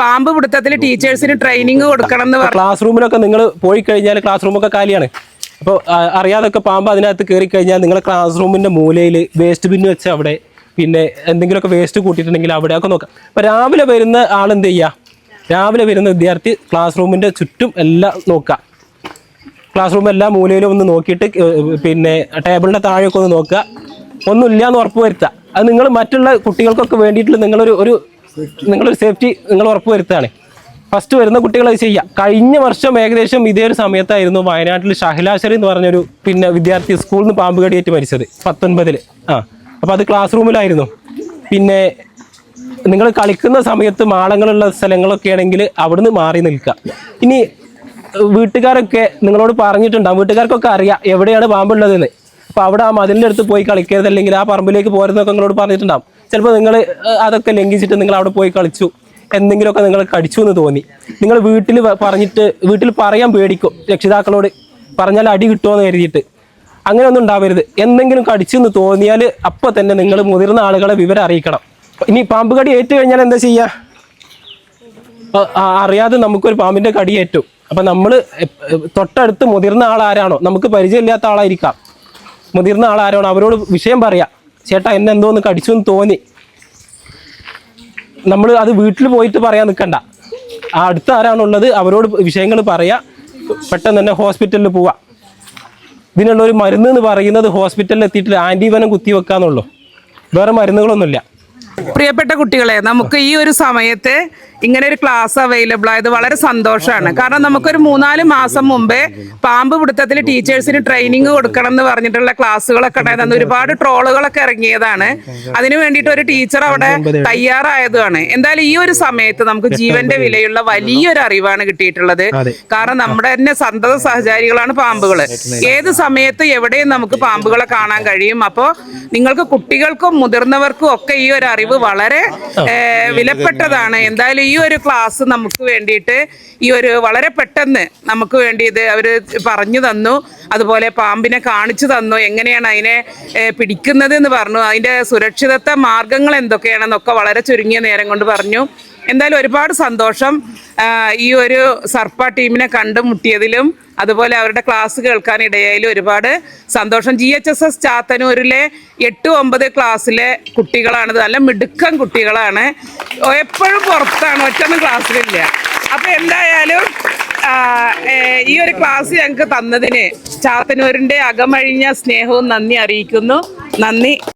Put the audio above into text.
പാമ്പ് പിടുത്തത്തിൽ ടീച്ചേഴ്സിന് ട്രെയിനിങ് കൊടുക്കണം എന്ന് ക്ലാസ് റൂമിലൊക്കെ നിങ്ങൾ പോയി കഴിഞ്ഞാൽ ക്ലാസ് റൂമൊക്കെ കാലിയാണ് അപ്പോൾ അറിയാതൊക്കെ പാമ്പ് അതിനകത്ത് കയറി കഴിഞ്ഞാൽ നിങ്ങളെ ക്ലാസ് റൂമിന്റെ മൂലയിൽ വേസ്റ്റ് ബിന്ന് വെച്ച് അവിടെ പിന്നെ എന്തെങ്കിലുമൊക്കെ വേസ്റ്റ് കൂട്ടിയിട്ടുണ്ടെങ്കിൽ അവിടെ ഒക്കെ നോക്കാം. അപ്പോൾ രാവിലെ വരുന്ന ആൾ എന്ത് ചെയ്യുക രാവിലെ വരുന്ന വിദ്യാർത്ഥി ക്ലാസ് റൂമിന്റെ ചുറ്റും എല്ലാം നോക്കുക ക്ലാസ് റൂം എല്ലാ മൂലയിലും ഒന്ന് നോക്കിയിട്ട് പിന്നെ ടേബിളിന്റെ താഴെയൊക്കെ ഒന്ന് നോക്കുക. ഒന്നുമില്ല എന്ന് ഉറപ്പ് വരുത്തുക. അത് നിങ്ങൾ മറ്റുള്ള കുട്ടികൾക്കൊക്കെ വേണ്ടിയിട്ടുള്ള നിങ്ങളൊരു ഒരു നിങ്ങളൊരു സേഫ്റ്റി നിങ്ങൾ ഉറപ്പ് വരുത്തുകയാണ്. ഫസ്റ്റ് വരുന്ന കുട്ടികൾ അത് ചെയ്യുക കഴിഞ്ഞ വർഷം ഏകദേശം ഇതേ ഒരു സമയത്തായിരുന്നു വയനാട്ടിൽ ഷഹലാശരി എന്ന് പറഞ്ഞൊരു പിന്നെ വിദ്യാർത്ഥി സ്കൂളിൽ നിന്ന് പാമ്പ് കടിയേറ്റ് മരിച്ചത് പത്തൊൻപതിൽ ആ അപ്പോൾ അത് ക്ലാസ് റൂമിലായിരുന്നു പിന്നെ നിങ്ങൾ കളിക്കുന്ന സമയത്ത് മാളങ്ങളുള്ള സ്ഥലങ്ങളൊക്കെ ആണെങ്കിൽ അവിടുന്ന് മാറി നിൽക്കുക. ഇനി വീട്ടുകാരൊക്കെ നിങ്ങളോട് പറഞ്ഞിട്ടുണ്ടാകും വീട്ടുകാർക്കൊക്കെ അറിയാം എവിടെയാണ് പാമ്പുള്ളതെന്ന്. അപ്പോൾ അവിടെ ആ മതിലിന്റെ അടുത്ത് പോയി കളിക്കരുത് അല്ലെങ്കിൽ ആ പറമ്പിലേക്ക് പോരുന്നൊക്കെ നിങ്ങളോട് പറഞ്ഞിട്ടുണ്ടാവും. ചിലപ്പോൾ നിങ്ങൾ അതൊക്കെ ലംഘിച്ചിട്ട് നിങ്ങൾ അവിടെ പോയി കളിച്ചു. എന്തെങ്കിലുമൊക്കെ നിങ്ങൾ കടിച്ചു എന്ന് തോന്നി. നിങ്ങൾ വീട്ടിൽ പറഞ്ഞിട്ട് വീട്ടിൽ പറയാൻ പേടിക്കും. രക്ഷിതാക്കളോട് പറഞ്ഞാൽ അടി കിട്ടുമോ എന്ന് കരുതിയിട്ട്. അങ്ങനെ ഒന്നും ഉണ്ടാവരുത്. എന്തെങ്കിലും കടിച്ചു എന്ന് തോന്നിയാൽ അപ്പോൾ തന്നെ നിങ്ങൾ മുതിർന്ന ആളുകളെ വിവരം അറിയിക്കണം. ഇനി പാമ്പ് കടി ഏറ്റു കഴിഞ്ഞാൽ എന്താ ചെയ്യുക അറിയാതെ നമുക്കൊരു പാമ്പിന്റെ കടി ഏറ്റു. അപ്പം നമ്മൾ തൊട്ടടുത്ത് മുതിർന്ന ആൾ ആരാണോ നമുക്ക് പരിചയമില്ലാത്ത ആളായിരിക്കാം. മുതിർന്ന ആളാരാണോ? അവരോട് വിഷയം പറയാം. ചേട്ടാ എന്നെ എന്തോന്ന് കടിച്ചു എന്ന് തോന്നി. നമ്മൾ അത് വീട്ടിൽ പോയിട്ട് പറയാൻ നിൽക്കണ്ട ആ അടുത്ത ആരാണുള്ളത് അവരോട് വിഷയങ്ങൾ പറയാ. പെട്ടെന്ന് തന്നെ ഹോസ്പിറ്റലിൽ പോവാ. ഇതിനുള്ള ഒരു മരുന്ന് എന്ന് പറയുന്നത് ഹോസ്പിറ്റലിൽ എത്തിയിട്ട് കുത്തി വെക്കാന്നുള്ളൂ വേറെ മരുന്നുകളൊന്നുമില്ല. പ്രിയപ്പെട്ട കുട്ടികളെ നമുക്ക് ഈ ഒരു സമയത്ത് ഇങ്ങനെ ഒരു ക്ലാസ് അവൈലബിൾ ആയത് വളരെ സന്തോഷമാണ് കാരണം നമുക്കൊരു മൂന്നാൽ മാസം മുമ്പേ പാമ്പ് പിടുത്തത്തിൽ ടീച്ചേഴ്സിന് ട്രെയിനിങ് കൊടുക്കണം എന്ന് പറഞ്ഞിട്ടുള്ള ക്ലാസ്സുകളൊക്കെ ഉണ്ടായിരുന്നു. ഒരുപാട് ട്രോളുകളൊക്കെ ഇറങ്ങിയതാണ്. അതിനു വേണ്ടിയിട്ട് ഒരു ടീച്ചർ അവിടെ തയ്യാറായതുമാണ്. എന്തായാലും ഈ ഒരു സമയത്ത് നമുക്ക് ജീവന്റെ വിലയുള്ള വലിയൊരു അറിവാണ് കിട്ടിയിട്ടുള്ളത്. കാരണം നമ്മുടെ തന്നെ സന്തത സഹചാരികളാണ് പാമ്പുകൾ ഏത് സമയത്ത് എവിടെയും നമുക്ക് പാമ്പുകളെ കാണാൻ കഴിയും. അപ്പോൾ നിങ്ങൾക്ക് കുട്ടികൾക്കും മുതിർന്നവർക്കും ഒക്കെ ഈ ഒരു അറിവ് വളരെ വിലപ്പെട്ടതാണ്. എന്തായാലും ഈ ഒരു ക്ലാസ് നമുക്ക് വേണ്ടിയിട്ട് ഈ ഒരു വളരെ പെട്ടെന്ന് നമുക്ക് വേണ്ടി ഇത് അവർ പറഞ്ഞു തന്നു. അതുപോലെ പാമ്പിനെ കാണിച്ചു തന്നു. എങ്ങനെയാണ് അതിനെ പിടിക്കുന്നത് എന്ന് പറഞ്ഞു. അതിന്റെ സുരക്ഷിതത്വ മാർഗങ്ങൾ എന്തൊക്കെയാണെന്നൊക്കെ വളരെ ചുരുങ്ങിയ നേരം കൊണ്ട് പറഞ്ഞു. എന്തായാലും ഒരുപാട് സന്തോഷം. ഈ ഒരു സർപ്പ ടീമിനെ കണ്ടുമുട്ടിയതിലും അതുപോലെ അവരുടെ ക്ലാസ് കേൾക്കാൻ ഇടയായാലും ഒരുപാട് സന്തോഷം. ജി എച്ച് എസ് എസ് ചാത്തനൂരിലെ എട്ട് ഒമ്പത് ക്ലാസ്സിലെ കുട്ടികളാണ് നല്ല മിടുക്കം കുട്ടികളാണ്. എപ്പോഴും പുറത്താണ് ഒറ്റൊന്നും ക്ലാസ്സിലില്ല അപ്പൊ എന്തായാലും ഈ ഒരു ക്ലാസ് ഞങ്ങൾക്ക് തന്നതിന് ചാത്തനൂരിന്റെ അകമഴിഞ്ഞ സ്നേഹവും നന്ദി അറിയിക്കുന്നു. നന്ദി.